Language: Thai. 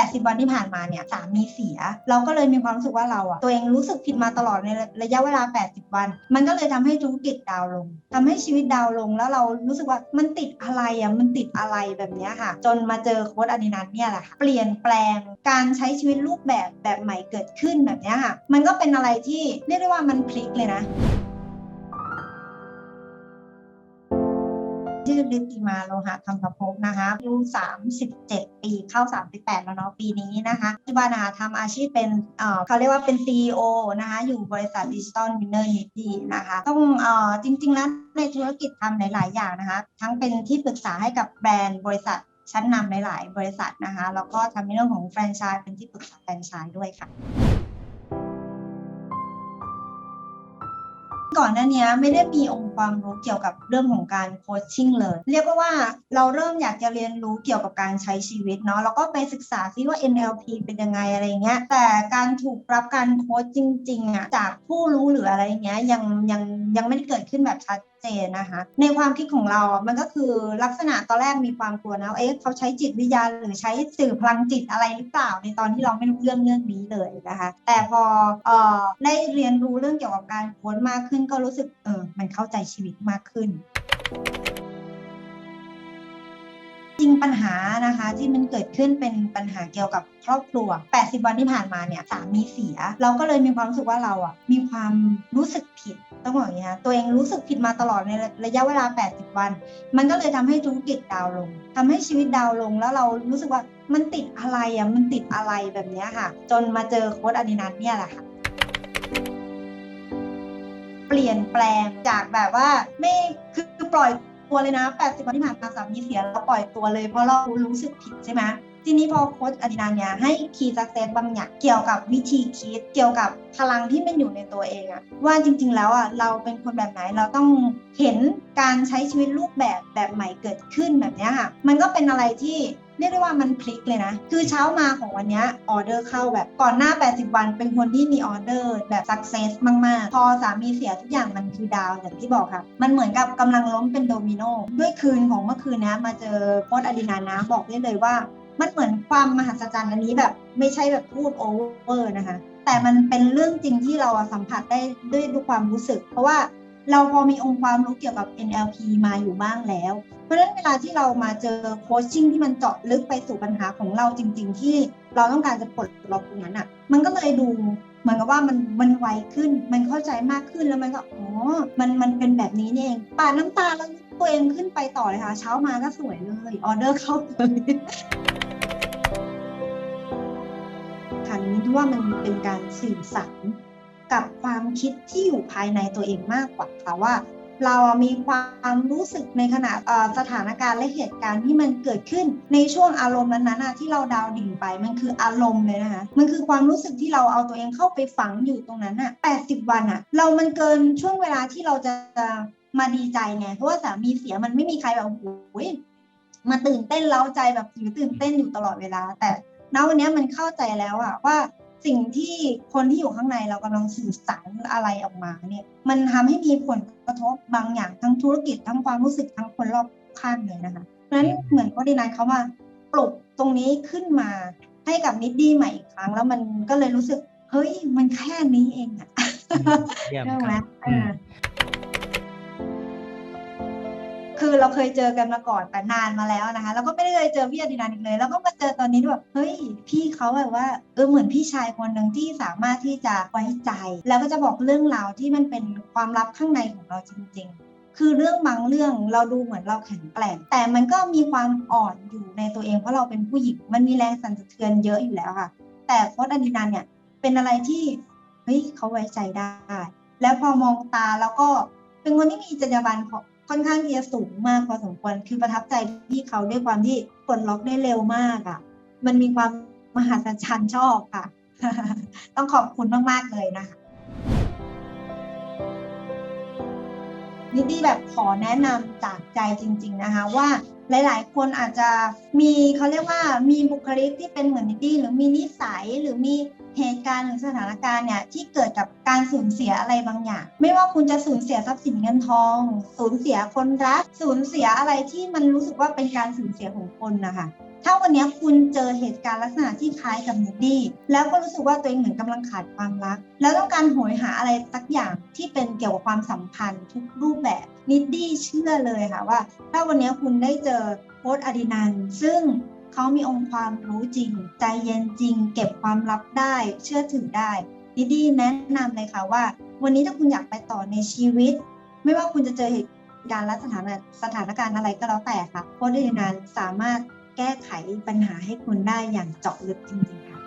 80 วันที่ผ่านมาเนี่ยสามีเสีย เราก็เลยมีความรู้สึกว่าเราอะตัวเองรู้สึกผิดมาตลอดในระยะเวลา 80 วัน มันก็เลยทำให้ธุรกิจดาวลงทำให้ชีวิตดาวลง แล้วเรารู้สึกว่ามันติดอะไรอะมันติดอะไรแบบนี้ค่ะ จนมาเจอโค้ดอดินัทเนี่ยแหละค่ะเปลี่ยนแปลงการใช้ชีวิตรูปแบบแบบใหม่เกิดขึ้นแบบนี้ค่ะ มันก็เป็นอะไรที่เรียกได้ว่ามันพลิกเลยนะ ชื่อฤทธิมาโลหะธรรมภพนะคะอายุ 37 ปีเข้า 38 แล้วเนาะปีนี้นะคะปัจจุบันนะคะทำอาชีพเป็นเอ่อเขาเรียกว่าเป็น CEO นะคะอยู่บริษัทดิจิตอลวินเนอร์นิตี้นะคะต้องเอ่อจริงๆแล้วในธุรกิจทำหลาย ๆ อย่างนะคะ ทั้งเป็นที่ปรึกษาให้กับแบรนด์บริษัทชั้นนำหลาย ๆ บริษัทนะคะแล้วก็ทำในเรื่องของแฟรนไชส์เป็นที่ปรึกษาแฟรนไชส์ด้วยค่ะ ก่อนหน้านี้ไม่ได้มีองค์ความรู้เกี่ยวกับเรื่องของการโคชชิ่งเลย เรียกว่าเราเริ่มอยากจะเรียนรู้เกี่ยวกับการใช้ชีวิตเนาะแล้วก็ไปศึกษาซิว่า NLP เป็นยังไงอะไรเงี้ยแต่การถูกรับการโคชจริงๆอะจากผู้รู้หรืออะไรเงี้ยยังยังยังไม่ได้เกิดขึ้นแบบชัดเจนนะคะ ในความคิดของเรามันก็คือลักษณะตอนแรกมีความกลัวนะเอ๊ะเขาใช้จิตวิญญาณหรือใช้สื่อพลังจิตอะไรหรือเปล่า ในตอนที่เราไม่รู้เรื่องเรื่องนี้เลยนะคะ แต่พอเอ่อได้เรียนรู้เรื่องเกี่ยวกับการโค้นมากขึ้นก็รู้สึกเออมันเข้าใจชีวิตมากขึ้น จริงปัญหานะคะที่มันเกิดขึ้นเป็นปัญหาเกี่ยวกับครอบครัว 80 วันที่ผ่านมาเนี่ยสามีเสีย เราก็เลยมีความรู้สึกว่าเราอะมีความรู้สึกผิดต้องบอกอย่างนี้นะตัวเองรู้สึกผิดมาตลอดในระยะเวลา 80 วัน มันก็เลยทำให้ธุรกิจดาวลงทำให้ชีวิตดาวลงแล้วเรารู้สึกว่ามันติดอะไรอะมันติดอะไรแบบนี้ค่ะ จนมาเจอโค้ดอดินัทเนี่ยแหละค่ะเปลี่ยนแปลงจากแบบว่าไม่คือปล่อย ตัวเลยนะ 80วันที่ผ่านมาสามีเสียแล้วปล่อยตัวเลยเพราะเรารู้สึกผิดใช่ไหมทีนี้พอโค้ชอดินันเนี่ยให้คีย์สักเซสบางอย่างเกี่ยวกับวิธีคิด เกี่ยวกับพลังที่มันอยู่ในตัวเองอะว่าจริง ๆ แล้วอะเราเป็นคนแบบไหนเราต้องเห็นการใช้ชีวิตรูปแบบแบบใหม่เกิดขึ้นแบบเนี้ยค่ะมันก็เป็นอะไรที่ เรียกได้ว่ามันพลิกเลยนะ คือเช้ามาของวันนี้ออเดอร์เข้าแบบก่อนหน้า 80 วัน เป็นคนที่มีออเดอร์แบบสักเซสมาก ๆ พอสามีเสียทุกอย่างมันคือดาวอย่างที่บอกค่ะ มันเหมือนกับกำลังล้มเป็นโดมิโนด้วยคืนของเมื่อคืนนะมาเจอโค้ดอดินานะ บอกได้เลยว่า มันเหมือนความมหัศจรรย์อันนี้แบบไม่ใช่แบบพูดโอเวอร์นะคะแต่มันเป็นเรื่องจริงที่เราสัมผัสได้ด้วยด้วยความรู้สึก เพราะว่า เราพอมีองค์ความรู้เกี่ยวกับ NLP มาอยู่บ้างแล้ว เพราะฉะนั้นเวลาที่เรามาเจอโคชชิ่งที่มันเจาะลึกไปสู่ปัญหาของเราจริง ๆ ที่เราต้องการจะปลดล็อกตรงนั้นอะ มันก็เลยดูเหมือนกับว่ามันมันไวขึ้น มันเข้าใจมากขึ้นแล้วมันก็อ๋อมันมันเป็นแบบนี้นี่เองปาดน้ำตาแล้วตัวเองขึ้นไปต่อเลยค่ะ เช้ามาก็สวยเลยออเดอร์เข้าเลยคันนี้ที่ว่ามันเป็นการสื่อสาร กับความคิดที่อยู่ภายในตัวเองมากกว่าค่ะว่า เรามีความรู้สึกในขณะสถานการณ์และเหตุการณ์ที่มันเกิดขึ้น ในช่วงอารมณ์นั้นๆที่เราดาวดิ่งไปมันคืออารมณ์เลยนะคะมันคือความรู้สึกที่เราเอาตัวเองเข้าไปฝังอยู่ตรงนั้นอะ80 วันอะเรามันเกินช่วงเวลาที่เราจะมาดีใจไงเพราะว่าสามีเสียมันไม่มีใครแบบโอ้ยมาตื่นเต้นเล้าใจแบบอยู่ตื่นเต้นอยู่ตลอดเวลา แต่ณวันนี้มันเข้าใจแล้วอะว่า สิ่งที่คนที่อยู่ข้างในเรากำลังสื่อสารอะไรออกมาเนี่ย มันทำให้มีผลกระทบบางอย่างทั้งธุรกิจทั้งความรู้สึกทั้งคนรอบข้างเลยนะคะเพราะฉะนั้นเหมือนโคดีนายเขามาปลุกตรงนี้ขึ้นมาให้กับนิดดี้ใหม่อีกครั้ง แล้วมันก็เลยรู้สึก เฮ้ยมันแค่นี้เองอะเยี่ยมใช่คไหม คือเราเคยเจอกันมาก่อนแต่นานมาแล้วนะคะ แล้วก็ไม่ได้เคยเจอพี่อดินันอีกเลย แล้วก็มาเจอตอนนี้แบบเฮ้ยพี่เขาแบบว่าเออเหมือนพี่ชายคนหนึ่งที่สามารถที่จะไว้ใจ แล้วก็จะบอกเรื่องราวที่มันเป็นความลับข้างในของเราจริง ๆคือเรื่องบางเรื่องเราดูเหมือนเราแข็งแกร่งแต่มันก็มีความอ่อนอยู่ในตัวเองเพราะเราเป็นผู้หญิงมันมีแรงสั่นสะเทือนเยอะอยู่แล้วค่ะ แต่โค้ดอดินันเนี่ยเป็นอะไรที่เฮ้ยเขาไว้ใจได้ แล้วพอมองตาแล้วก็เป็นคนที่มีจรรยาบรรณ ค่อนข้างที่จะสูงมากพอสมควรคือประทับใจที่เขาด้วยความที่ปลดล็อกได้เร็วมากอะ่ะ มันมีความมหัศจรรย์ชอบค่ะ ต้องขอบคุณมาก ๆ เลยนะคะนิตี้แบบขอแนะนำจากใจจริง ๆ นะคะว่าหลายๆ คนอาจจะมีเขาเรียกว่ามีบุคลิกที่เป็นเหมือนนิตี้หรือมีนิสัยหรือมี เหตุการณ์หรือสถานการณ์เนี่ยที่เกิดกับการสูญเสียอะไรบางอย่าง ไม่ว่าคุณจะสูญเสียทรัพย์สินเงินทอง สูญเสียคนรัก สูญเสียอะไรที่มันรู้สึกว่าเป็นการสูญเสียของคนนะคะถ้าวันนี้คุณเจอเหตุการณ์ลักษณะที่คล้ายกับนิดดี้แล้วก็รู้สึกว่าตัวเองเหมือนกำลังขาดความรัก แล้วต้องการโหยหาอะไรสักอย่างที่เป็นเกี่ยวกับความสัมพันธ์ทุกรูปแบบนิดดี้เชื่อเลยค่ะว่า ถ้าวันนี้คุณได้เจอโค้ดอดินันซึ่ง เขามีองค์ความรู้จริง ใจเย็นจริง เก็บความลับได้ เชื่อถือได้ดิดี้แนะนำเลยค่ะว่า วันนี้ถ้าคุณอยากไปต่อในชีวิต ไม่ว่าคุณจะเจอเหตุการณ์และสถานสถานการณ์อะไรก็แล้วแต่ค่ะโค้ดดินันสามารถแก้ไขปัญหาให้คุณได้อย่างเจาะลึกจริงๆค่ะ